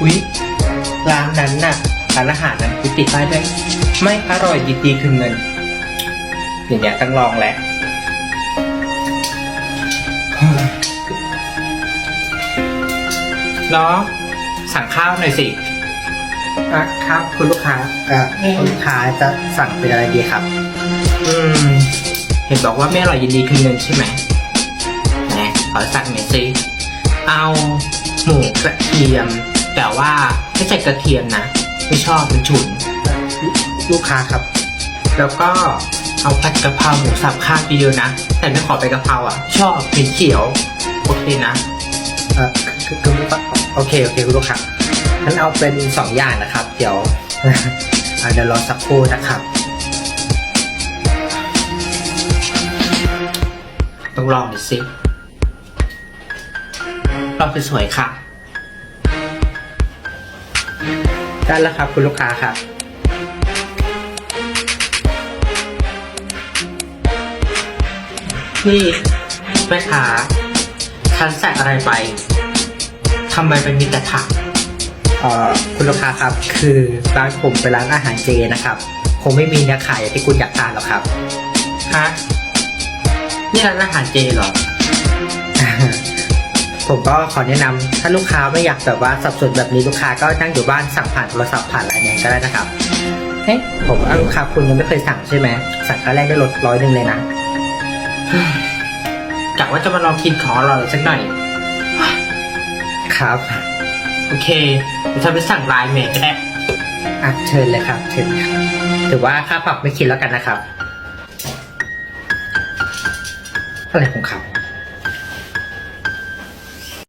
อุ๊ยร้านนั้นน่ะร้านอาหารนั้นคือติดป้ายด้วยไม่อร่อยดีๆคือเงิน อย่างเงี้ยต้องลองแหละน้องสั่งข้าวหน่อยสิอะครับ คุณลูกค้าเอ่อคุณลูกค้าจะสั่งเป็นอะไรดีครับ อืม เห็นบอกว่าไม่อร่อยยินดีคือเงินใช่ไหมแหมขอสั่งหน่อยสิเอาหมูกระเทียม แต่ว่าไม่ใส่กระเทียมนะ ไม่ชอบมันฉุน ลูกค้าครับ แล้วก็เอาผัดกะเพราหมูสับข้าวเยอะๆนะ แต่ไม่ขอไปนกะเพราอะ ชอบเป็นเขียว โอเคนะ เอ่อคือคือคือโอเค โอเคคุณลูกค้างั้นเอาเป็นสองอย่างนะครับ เดี๋ยวอะเดี๋ยวรอสักครู่นะครับ ต้องลองดูสิลองสวยๆค่ะ ได้แล้วครับคุณลูกค้าครับนี่แม่ค้าฉันใส่อะไรไปทำไมมันมีแต่ผักเอ่อคุณลูกค้าครับ คือร้านผมเป็นร้านอาหารเจนะครับคงไม่มีเนื้อขายอย่างที่คุณอยากทานหรอกครับฮะนี่ร้านอาหารเจเหรอ ผมก็ขอแนะนำถ้าลูกค้าไม่อยากแบบว่าสับสนแบบนี้ลูกค้าก็นั่งอยู่บ้านสั่งผ่านโทรศัพท์ผ่านไลน์แมนก็ได้นะครับเฮ้ยผมว่าลูกค้าคุณยังไม่เคยสั่งใช่ไหมสั่งครั้งแรกได้ลดร้อยหนึ่งเลยนะกะว่าจะมาลองกินของอร่อยสักหน่อย ครับ โอเคเดี๋ยวฉันไปสั่งไลน์แมนก็ได้อะเชิญเลยครับเชิญครับถือว่าค่าปรับไม่คิดแล้วกันนะครับอะไรของเขา